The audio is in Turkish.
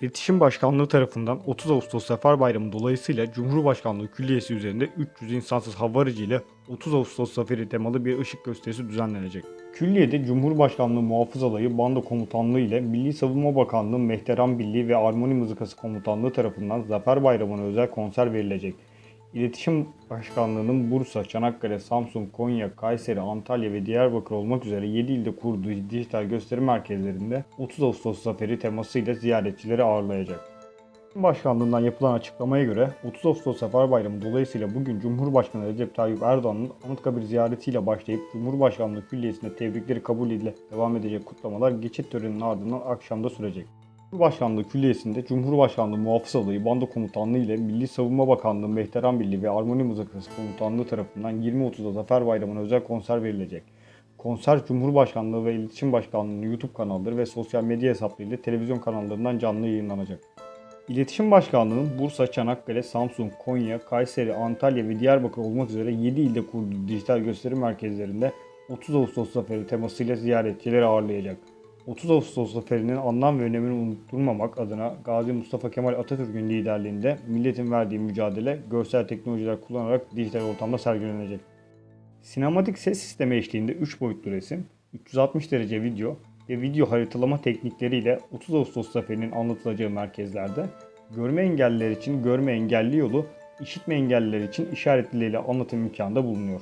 İletişim Başkanlığı tarafından 30 Ağustos Zafer Bayramı dolayısıyla Cumhurbaşkanlığı Külliyesi üzerinde 300 insansız hava aracı ile 30 Ağustos Zaferi temalı bir ışık gösterisi düzenlenecek. Külliye'de Cumhurbaşkanlığı Muhafız Alayı Bando Komutanlığı ile Milli Savunma Bakanlığı Mehteran Birliği ve Armoni Mızıkası Komutanlığı tarafından Zafer Bayramı'na özel konser verilecek. İletişim Başkanlığı'nın Bursa, Çanakkale, Samsun, Konya, Kayseri, Antalya ve Diyarbakır olmak üzere 7 ilde kurduğu dijital gösteri merkezlerinde 30 Ağustos Zaferi temasıyla ziyaretçileri ağırlayacak. Başkanlığından yapılan açıklamaya göre 30 Ağustos Zafer Bayramı dolayısıyla bugün Cumhurbaşkanı Recep Tayyip Erdoğan'ın Anıtkabir ziyaretiyle başlayıp Cumhurbaşkanlığı Külliyesi'nde tebrikleri kabul ile devam edecek kutlamalar geçit töreninin ardından akşamda sürecek. Cumhurbaşkanlığı Külliyesi'nde Cumhurbaşkanlığı Muhafız Alayı Bando Komutanlığı ile Milli Savunma Bakanlığı Mehteran Birliği ve Armoni Mızıkası Komutanlığı tarafından 20.30'da Zafer Bayramı'na özel konser verilecek. Konser Cumhurbaşkanlığı ve İletişim Başkanlığı'nın YouTube kanalları ve sosyal medya hesaplarıyla televizyon kanallarından canlı yayınlanacak. İletişim Başkanlığı'nın Bursa, Çanakkale, Samsun, Konya, Kayseri, Antalya ve Diyarbakır olmak üzere 7 ilde kurduğu dijital gösteri merkezlerinde 30 Ağustos Zaferi temasıyla ziyaretçileri ağırlayacak. 30 Ağustos Zaferi'nin anlam ve önemini unutturmamak adına Gazi Mustafa Kemal Atatürk'ün liderliğinde milletin verdiği mücadele görsel teknolojiler kullanarak dijital ortamda sergilenecek. Sinematik ses sistemi eşliğinde 3 boyutlu resim, 360 derece video ve video haritalama teknikleriyle 30 Ağustos zaferinin anlatılacağı merkezlerde görme engelliler için görme engelli yolu, işitme engelliler için işaret diliyle anlatım imkanı da bulunuyor.